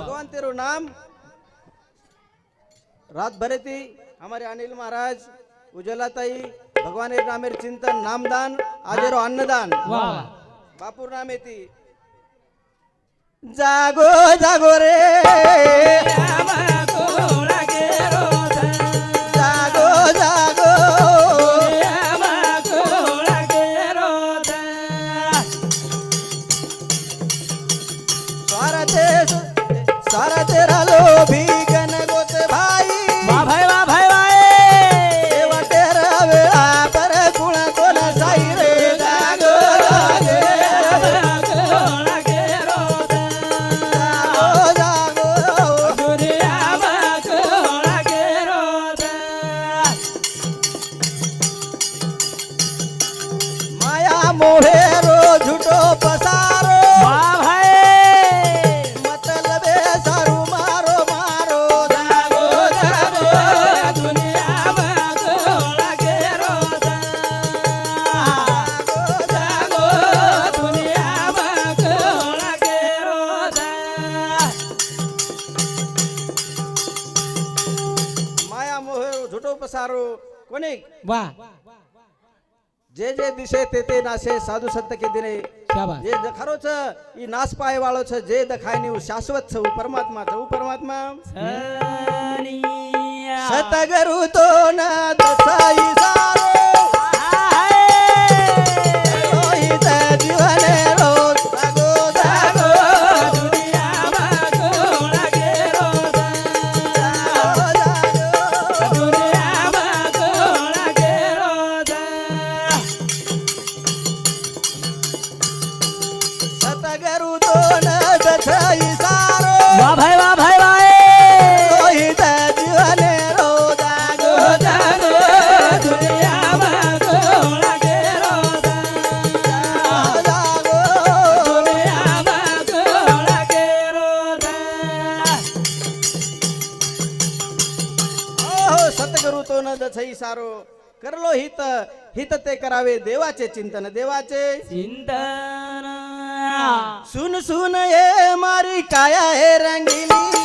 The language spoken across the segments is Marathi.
भगवान तेरो नाम. रात भरे थी हमारे अनिल महाराज उज्ज्वलाताई भगवान नामेर चिंतन नामदान आजेरो अन्नदान. बापूर नाम येते जागो जागो रे. झुटो पसारो कोणी? वा. जे जे दिशे ते ते नाशे साधू संत के दिने जे दखारो छ ई नाश पाए वालो छ जे दखाय नी शाश्वत छ परमात्मा छ परमात्मा. सतगुरु तो ना दसाई सा नित ते करावे देवाचे चिंतन देवाचे. चिंतन. सुन सुन ये मारी काया हे रंगीली?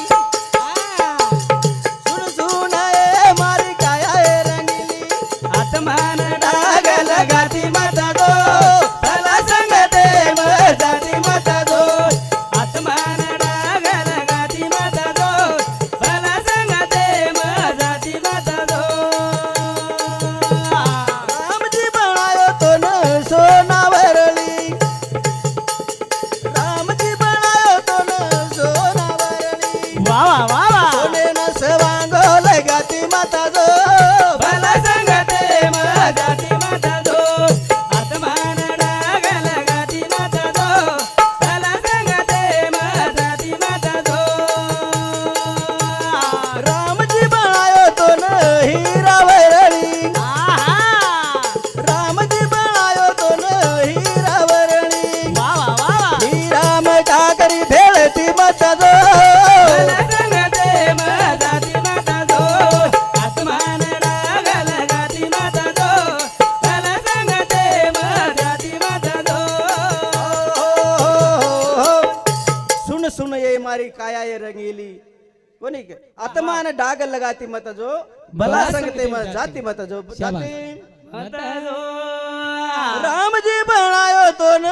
મારી કાયાએ રંગીલી. કોની કે? આત્મા અને ડાગ લગાતી મત જો ભલા સંગતે માં જાતિ મત જો. જાતિ રામજી ભણાયો તો ન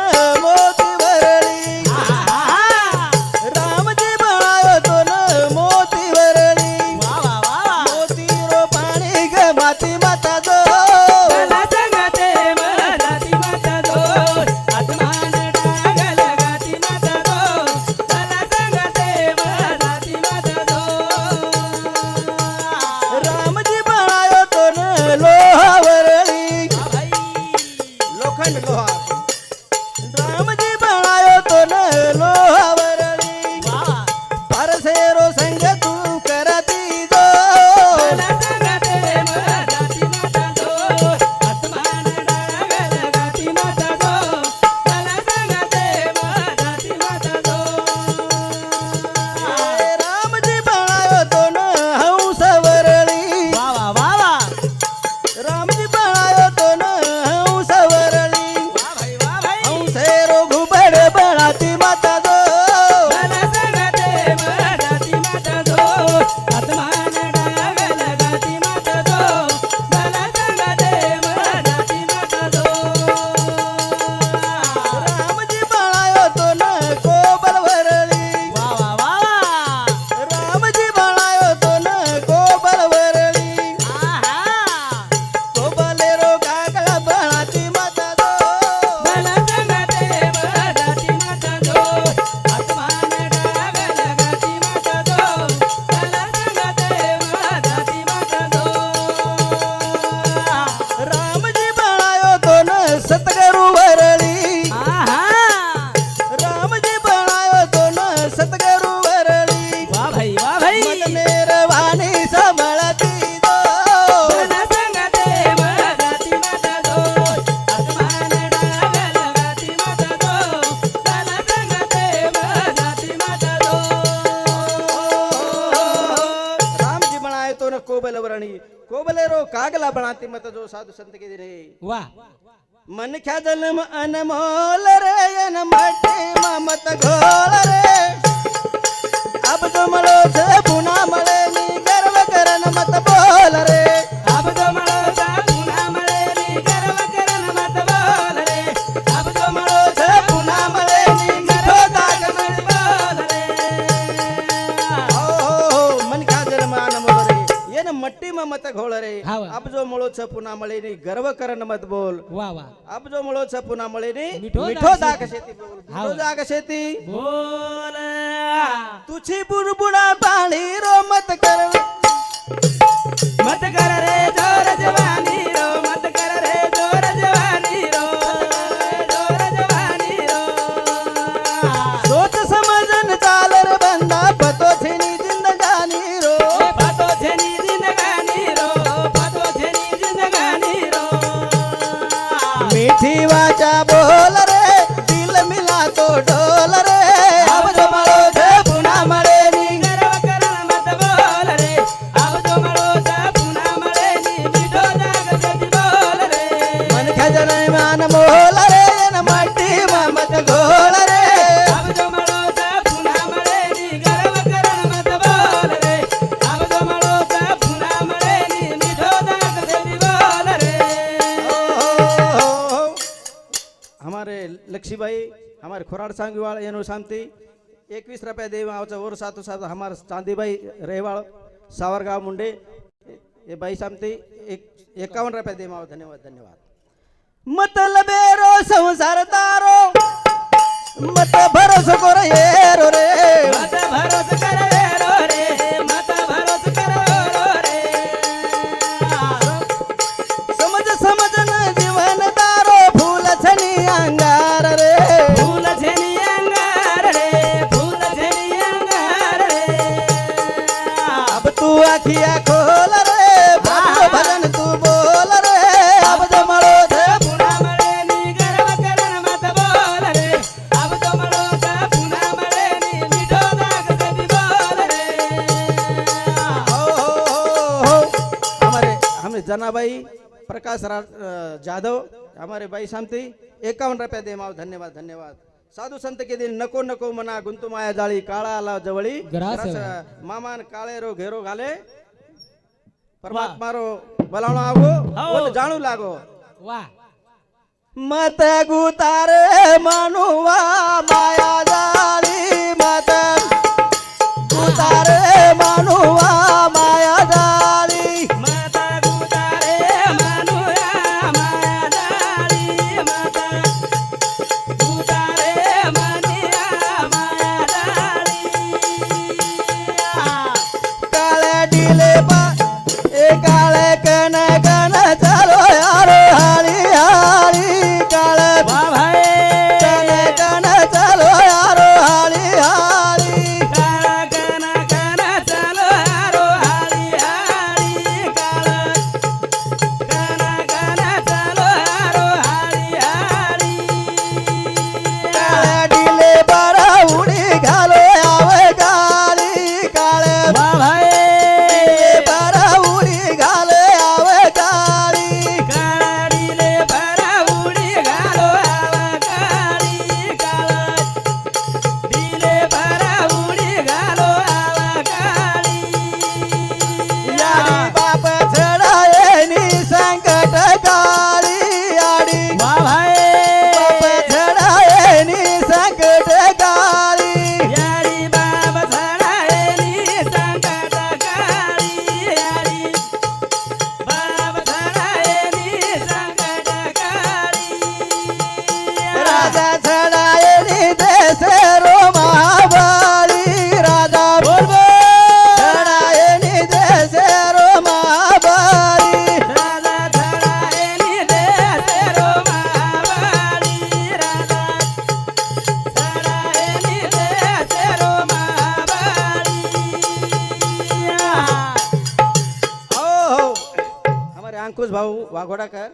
केला बनाते मत जो साधु संत के रे? वाह मन ख्या जन्म अनमोल रे मत घोल रे. अब तुम मलो से पुना मुळोच पुन्हा मळेने गर्व करण मत बोल. वा जो अबजो मुळोच पुन्हा मळेने मिठो जाग शेती. बोल. जाग शेती. बोल तुझी बुडबुडा पाणी रो मत कर मत कर रे जोर जवानी. हमारे खुराड़ सांग वाल एनो शांति એકવીસ રૂપિયા દેવા આવશે ઓર સાતો સાતો અમારા ચાંદીભાઈ રહેવાળ સાવરગાંવ મુંડે એ ભાઈ સામતી એક એકાવન રૂપિયા દેવા આવે ધન્યવાદ ધન્યવાદ મતલબ રો સંસાર તારો મત ભરોસો કરો રે મત ભરોસો કરો રે जाधव हमारे भाई शांति एकावन रुपया दे माव धन्यवाद धन्यवाद। साधु संत के दिन नको नको मना गुंतु माया जाली काला आला जवळी। ग्रास ग्रास आहे. मामान काळे रो घेरो घाले। परमात्मा रो बोलावणं आगो बोल जाणू लागो। वा मत गुतार मानुवा माया जाळी मत गुतार मानुवा अंकुश भाऊ वाघोडाकर.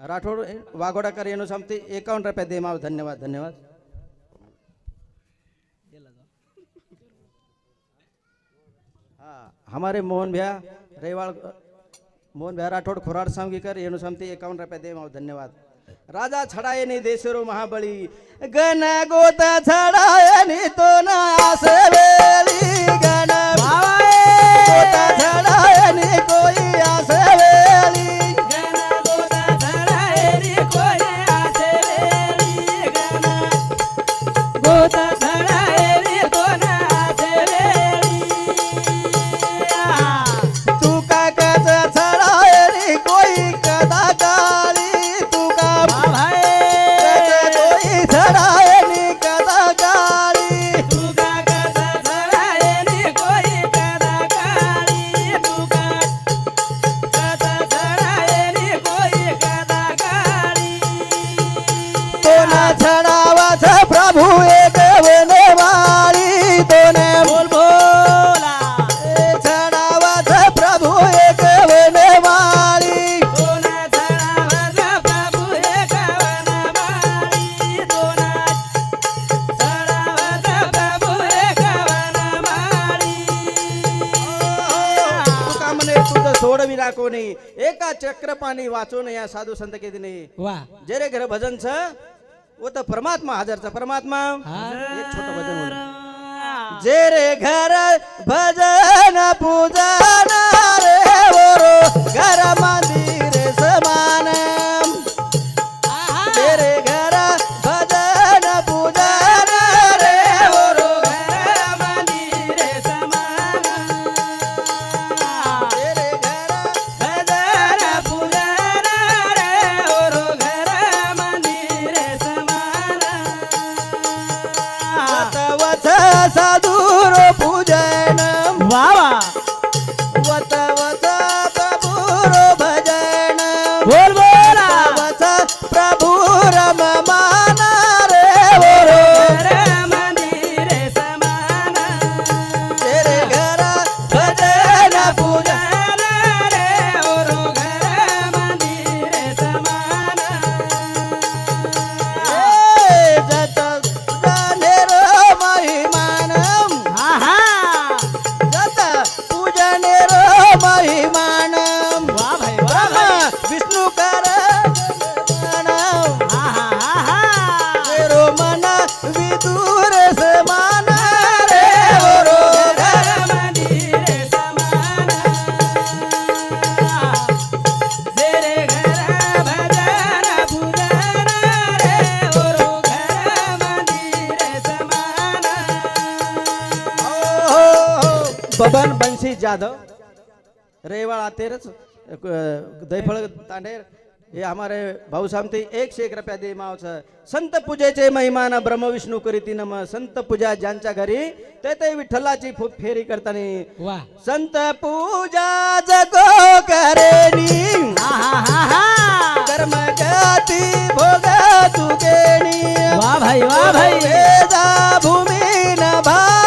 राठोड वाघोडाकर येणू सांगते एकावन्न रुपये दे माव धन्यवाद धन्यवाद. हाँ हमारे मोहन भैया रेवाड़ मोहन भैया राठोड खुराड सांगीकर येणू सांगते एकावन्न रुपये दे माव धन्यवाद. राजा छडायनी देशरो महाबळी गण गोत छडायनी तो ना वेळी गण गोत छडाये नि चक्रपाणी वाचून या साधू संत केदिने वा. जे रे घर भजन छ वो तर परमात्मा हजरचा परमात्मा. एक छोटं भजन. जे रे घर भजन पूजन जाधव रेवाड़ा तेरस दैफळ तांडेर हे हमारे भाऊ सामते एकशे एक रुपया दे मावच संत पूजेचे महिमान ब्रह्म विष्णू करीती नम। संत पूजा ज्यांच्या घरी ते ते विठ्ठलाची फेरी करताना। वा। संत पूजा जगो करेनी। आहा. कर्म गती भोग तुकेनी वा भाई वा भाई। वेदा भूमी न भार